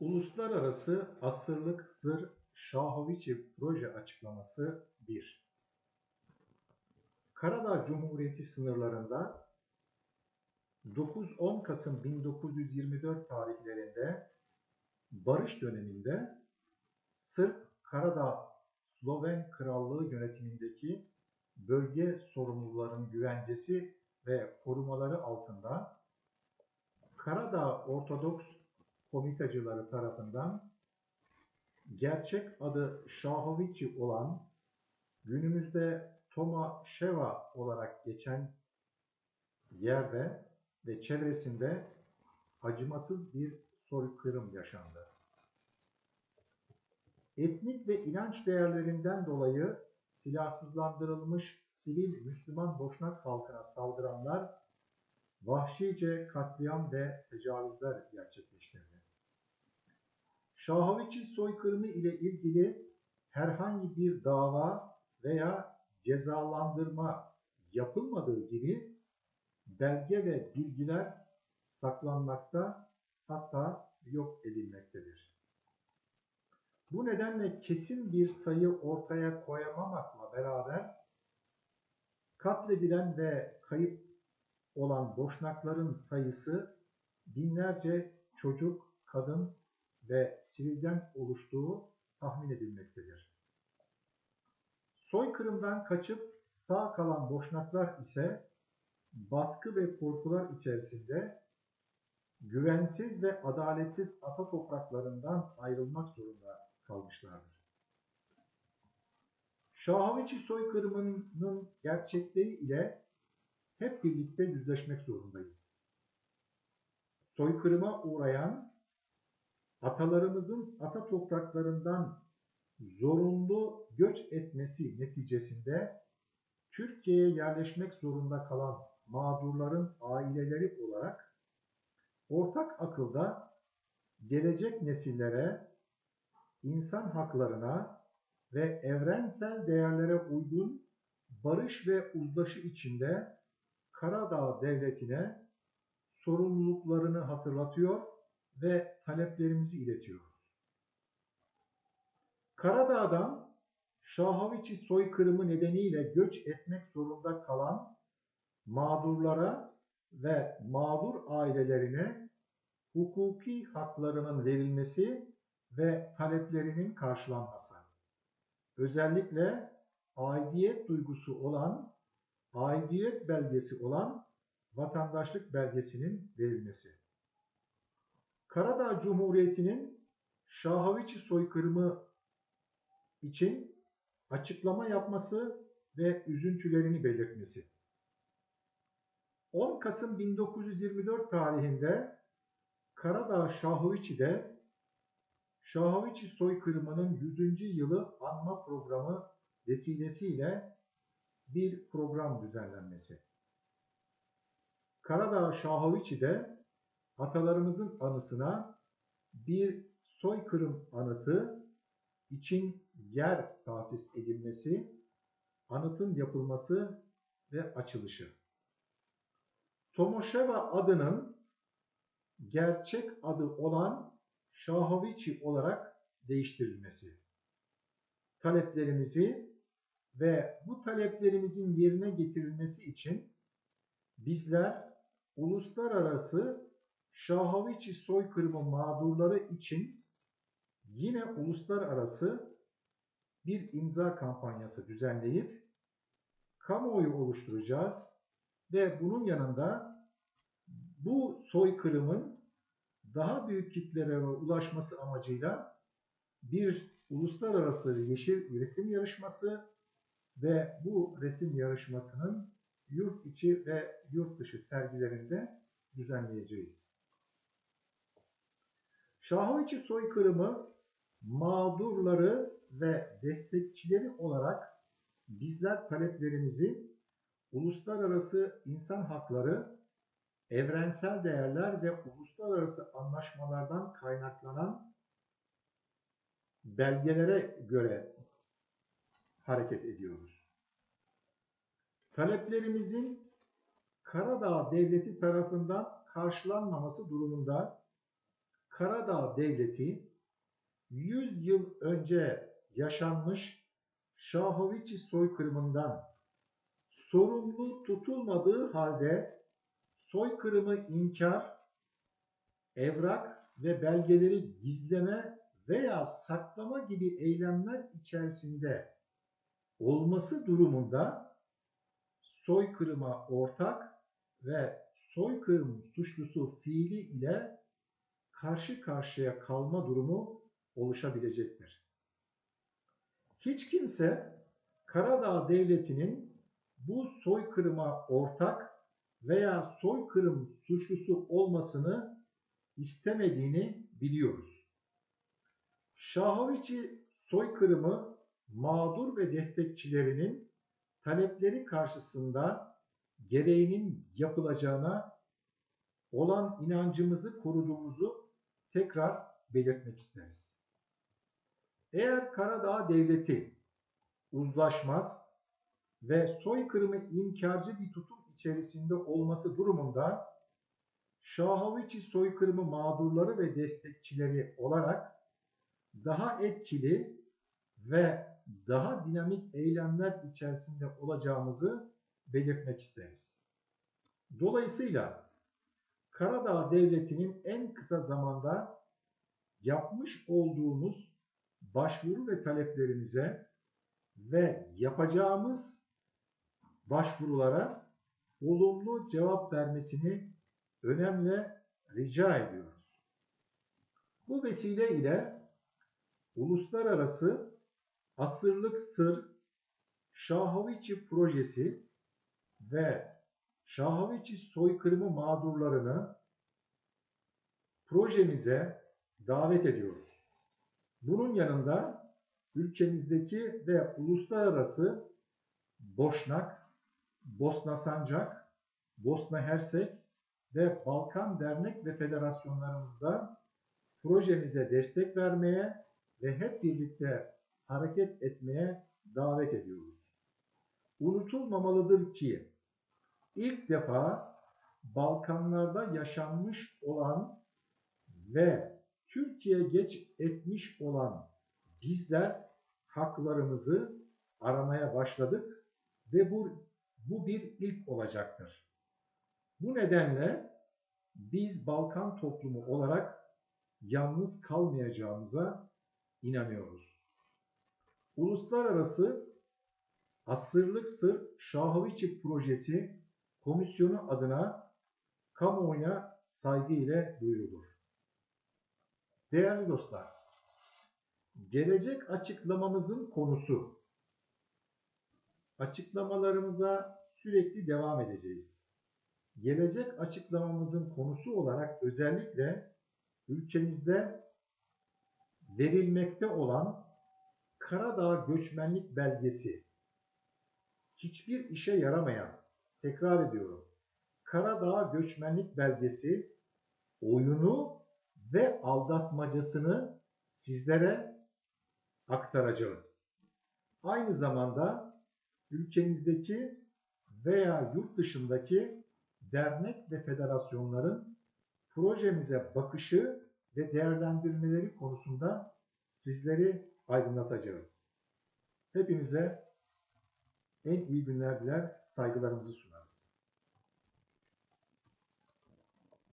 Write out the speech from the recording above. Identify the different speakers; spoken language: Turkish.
Speaker 1: Uluslararası Asırlık Sır Şahoviçi Proje Açıklaması 1 Karadağ Cumhuriyeti sınırlarında 9-10 Kasım 1924 tarihlerinde barış döneminde Sırp Karadağ Sloven Krallığı yönetimindeki bölge sorumlularının güvencesi ve korumaları altında Karadağ Ortodoks komitacıları tarafından gerçek adı Şahoviçi olan günümüzde Tomaşeva olarak geçen yerde ve çevresinde acımasız bir soykırım yaşandı. Etnik ve inanç değerlerinden dolayı silahsızlandırılmış sivil Müslüman Boşnak halkına saldıranlar vahşice katliam ve tecavüzler gerçekleştirdi. Şahoviçi soykırımı ile ilgili herhangi bir dava veya cezalandırma yapılmadığı gibi belge ve bilgiler saklanmakta hatta yok edilmektedir. Bu nedenle kesin bir sayı ortaya koyamamakla beraber katledilen ve kayıp olan boşnakların sayısı binlerce çocuk, kadın ve sivilden oluştuğu tahmin edilmektedir. Soykırımdan kaçıp sağ kalan boşnaklar ise baskı ve korkular içerisinde güvensiz ve adaletsiz ata topraklarından ayrılmak zorunda kalmışlardır. Şahaviçi soykırımının gerçekleri ile hep birlikte yüzleşmek zorundayız. Soykırıma uğrayan atalarımızın ata topraklarından zorunlu göç etmesi neticesinde Türkiye'ye yerleşmek zorunda kalan mağdurların aileleri olarak ortak akılda gelecek nesillere insan haklarına ve evrensel değerlere uygun barış ve uzlaşı içinde Karadağ Devleti'ne sorumluluklarını hatırlatıyor ve taleplerimizi iletiyoruz. Karadağ'dan Şahaviçi soykırımı nedeniyle göç etmek zorunda kalan mağdurlara ve mağdur ailelerine hukuki haklarının verilmesi ve taleplerinin karşılanması. Özellikle aidiyet duygusu olan, aidiyet belgesi olan vatandaşlık belgesinin verilmesi. Karadağ Cumhuriyeti'nin Şahaviçi soykırımı için açıklama yapması ve üzüntülerini belirtmesi. 10 Kasım 1924 tarihinde Karadağ Şahoviçi'de Şahoviçi soykırımının 100. yılı anma programı vesilesiyle bir program düzenlenmesi. Karadağ Şahoviçi'de atalarımızın anısına bir soykırım anıtı için yer tahsis edilmesi, anıtın yapılması ve açılışı. Tomoşeva adının gerçek adı olan Şahoviçi olarak değiştirilmesi. Taleplerimizi ve bu taleplerimizin yerine getirilmesi için bizler uluslararası Şahoviçi soykırımı mağdurları için yine uluslararası bir imza kampanyası düzenleyip kamuoyu oluşturacağız ve bunun yanında bu soykırımın daha büyük kitlelere ulaşması amacıyla bir uluslararası yeşil resim yarışması ve bu resim yarışmasının yurt içi ve yurt dışı sergilerinde düzenleyeceğiz. Şahoviçi soykırımı mağdurları ve destekçileri olarak bizler taleplerimizi uluslararası insan hakları, evrensel değerler ve uluslararası anlaşmalardan kaynaklanan belgelere göre hareket ediyoruz. Taleplerimizin Karadağ Devleti tarafından karşılanmaması durumunda Karadağ Devleti 100 yıl önce yaşanmış Şahoviçi soykırımından sorumlu tutulmadığı halde soykırımı inkar, evrak ve belgeleri gizleme veya saklama gibi eylemler içerisinde olması durumunda soykırıma ortak ve soykırım suçlusu fiili ile karşı karşıya kalma durumu oluşabilecektir. Hiç kimse Karadağ Devleti'nin bu soykırıma ortak veya soykırım suçlusu olmasını istemediğini biliyoruz. Şahoviçi soykırımı mağdur ve destekçilerinin talepleri karşısında gereğinin yapılacağına olan inancımızı koruduğumuzu tekrar belirtmek isteriz. Eğer Karadağ Devleti uzlaşmaz ve soykırımı inkarcı bir tutum içerisinde olması durumunda Şahoviçi soykırımı mağdurları ve destekçileri olarak daha etkili ve daha dinamik eylemler içerisinde olacağımızı belirtmek isteriz. Dolayısıyla Karadağ Devleti'nin en kısa zamanda yapmış olduğumuz başvuru ve taleplerimize ve yapacağımız başvurulara olumlu cevap vermesini önemli rica ediyoruz. Bu vesile ile uluslararası asırlık sır Şahoviçi projesi ve Şahoviçi soykırımı mağdurlarını projemize davet ediyoruz. Bunun yanında ülkemizdeki ve uluslararası Boşnak, Bosna Sancak, Bosna Hersek ve Balkan dernek ve federasyonlarımızda projemize destek vermeye ve hep birlikte hareket etmeye davet ediyoruz. Unutulmamalıdır ki ilk defa Balkanlarda yaşanmış olan ve Türkiye geç etmiş olan bizler haklarımızı aramaya başladık ve bu, bu bir ilk olacaktır. Bu nedenle biz Balkan toplumu olarak yalnız kalmayacağımıza inanıyoruz. Uluslararası Asırlık Sır Şahoviçi Projesi Komisyonu adına kamuoyuna saygı ile duyurulur. Değerli dostlar, gelecek açıklamamızın konusu. Açıklamalarımıza sürekli devam edeceğiz. Gelecek açıklamamızın konusu olarak özellikle ülkemizde verilmekte olan Karadağ göçmenlik belgesi hiçbir işe yaramayan, tekrar ediyorum, Karadağ göçmenlik belgesi oyunu ve aldatmacasını sizlere aktaracağız. Aynı zamanda ülkemizdeki veya yurt dışındaki dernek ve federasyonların projemize bakışı ve değerlendirmeleri konusunda sizleri aydınlatacağız. Hepinize en iyi günler diler, saygılarımızı sunar.